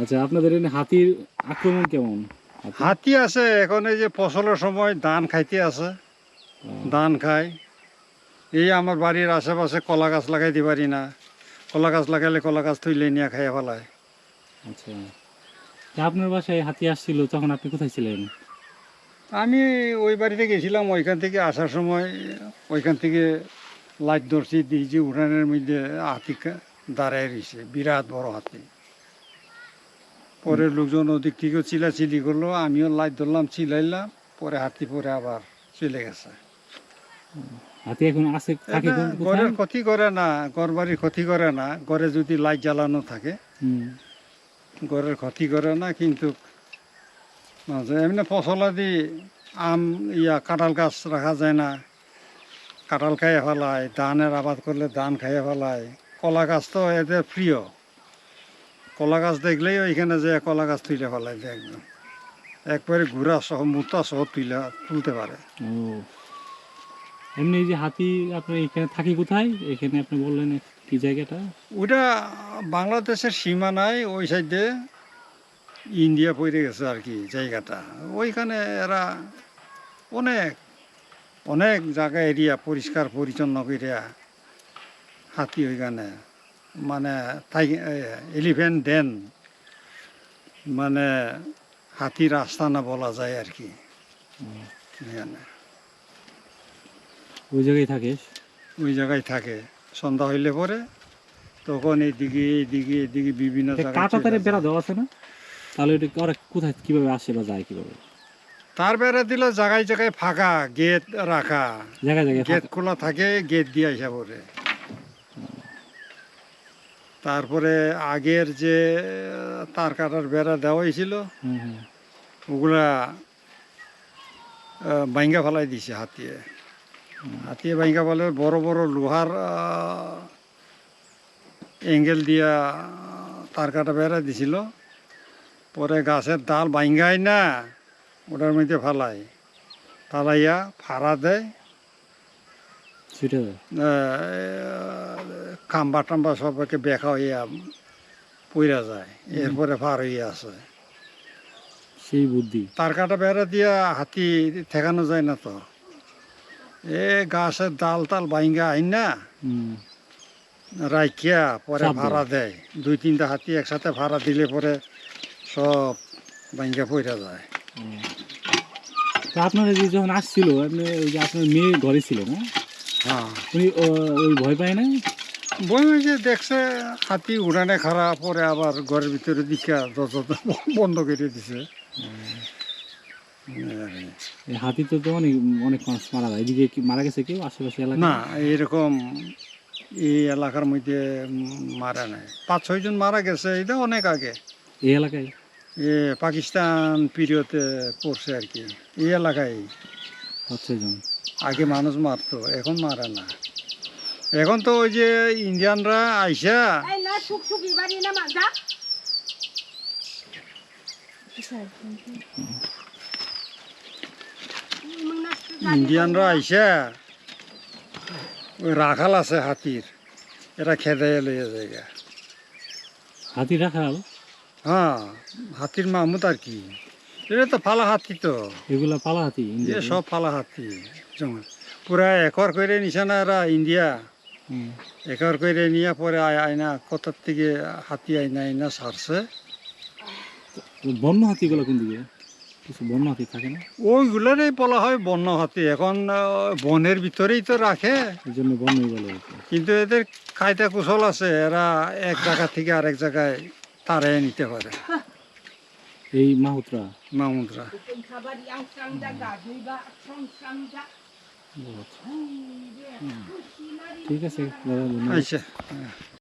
আচ্ছা আপনাদের এখানে হাতির আক্রমণ কেমন? হাতি? আছে এখন এই যে ফসলের সময় ধান খাইতে আছে ধান খায়। এই আমার বাড়ির আশেপাশে কলা গাছ লাগাইতে পারি না। কলা গাছ লাগাইলে কলা গাছ থইলে নিয়ে খাইয়া ফেলায়। আচ্ছা। আপনার বাসায় হাতি আসছিল তখন আপনি কোথায় ছিলেন? আমি ওই বাড়িতে গেছিলাম ওইখান থেকে আসার সময় ওইখান থেকে লাইট ধরছি দিয়েছি উঠানের মধ্যে হাতি দাঁড়ায় রয়েছে বিরাট বড় হাতি। পরে লোকজন ওদিক থেকে চিলাচিলি করল আমিও লাইট ধরলাম চিলাইলাম পরে হাতি পরে আবার চলে গেছে। হাতি এখন আছে? ঘরের ক্ষতি করে না ঘর বাড়ির ক্ষতি করে না ঘরে যদি লাইট জ্বালানো থাকে। ঘরের ক্ষতি করে না কিন্তু এমনি ফসলাদি আম ইয়া কাঁঠাল গাছ রাখা যায় না। কাঁঠাল খাইয়ে ফেলায় ধানের আবাদ করলে ধান খাইয়ে ফেলায়। কলা গাছ তো এদের প্রিয়। কলা গাছ দেখলেই ওইখানে যে কলা গাছ তুলে ফেলায় যে একদম। একবারে ঘুরা সহ মুতা সহ তুলে তুলতে পারে। এমনি যে হাতি আপনার এখানে থাকি কোথায়? এখানে আপনি বললেন কি জায়গাটা? ওটা বাংলাদেশের সীমানায় ওই সাইডে ইন্ডিয়া পড়ে গেছে আর কি জায়গাটা। ওইখানে এরা অনেক অনেক জায়গা এরিয়া পরিষ্কার পরিচ্ছন্ন করিয়া হাতি ওইখানে মানে এলিফেন্ট ডেন মানে হাতির আস্তানা বলা যায় আর কি। ওই জায়গায় থাকে ওই জায়গায় থাকে। সন্ধ্যা হইলে পরে তখন এইদিকে এইদিকে এইদিকে বিভিন্ন জায়গায় কাটা চলে বেড়া দেওয়া আছে না? তাহলে এটা ওরা কোথায় কীভাবে আসে বা যায় কীভাবে? তার বেড়া দিল জায়গায় জায়গায় ফাঁকা গেট রাখা। জায়গায় জায়গায় গেট খোলা থাকে গেট দিয়ে আসা পরে। তারপরে আগের যে তার কাটার বেড়া দেওয়া হয়েছিল হুম। ওগুলা বাইঙ্গা ফেলাই দিছে হাতিয়ে। হাতিয়ে বাইঙ্গা ফেলে বড় বড় লোহার এঙ্গেল দিয়া তার কাটা বেড়া দিছিল। পরে গাছের ডাল বাইঙ্গাই না ওটার মধ্যে ফালাই। ফালাইয়া ফাড়া দেয়। যায় খাম্বা টাম্বা সবাইকে বেখা হইয়া পইরা যায় এরপরে পার হইয়া আছে সেই বুদ্ধি। তার কাটা বেড়া দিয়া হাতি ঠেকানো যায় না তো। এ গাছের ডাল টাল বাইঙ্গা আইন না হুম। রাইখিয়া পরে ভাড়া দেয়। দুই তিনটা হাতি একসাথে ভাড়া দিলে পরে সব বাইঙ্গা পইরা যায়। আপনারা যে যখন আসছিল আপনি ওই যে আপনার মেয়ে ঘরে ছিল না হ্যাঁ? উনি ওই ভয় পায় না? বই যে দেখছে হাতি উড়ানে খারাপ পরে আবার ঘরের ভিতরে দিকা দরজা বন্ধ করে দিছে। এই হাতি তো তো অনেক অনেক মানুষ মারা যায়। এদিকে কি মারা গেছে কেউ? আশেপাশে এলাকা না এরকম এই এলাকার মধ্যে মারা নাই। পাঁচ ছয়জন মারা গেছে এটা অনেক আগে। এই এলাকায়? এ পাকিস্তান পিরিয়ডে পড়ছে আর কি। এই এলাকায়। পাঁচ ছয়জন আগে মানুষ মারতো এখন মারে না। এখন তো ওই যে ইন্ডিয়ানরা আইসা ইন্ডিয়ানরা আইসা ওই রাখাল আছে হাতির এরা খেদাই লইয়া জায়গা হাতি রাখাল? হ্যাঁ হাতির মাহমুদ আর কি। এটা তো ফালা হাতি তো। এগুলা পালা হাতি এ সব ফালা হাতি যেমন পুরা একর করে নিছে না এরা ইন্ডিয়া। একর করে নিয়ে পরে আয়না কোথার থেকে হাতি আইনা আইনা সারছে। বন্য হাতিগুলো কোন দিকে? কিছু বন্য হাতি থাকে না? ওইগুলোরই বলা হয় বন্য হাতি। এখন বনের ভিতরেই তো রাখে। এই জন্য বন্যই বলে কিন্তু এদের কায়দা কুশল আছে এরা এক জায়গা থেকে আরেক জায়গায় তাড়াই নিতে পারে। এই মাহুতরা। সাংজা ঠিক আছে দাদা আচ্ছা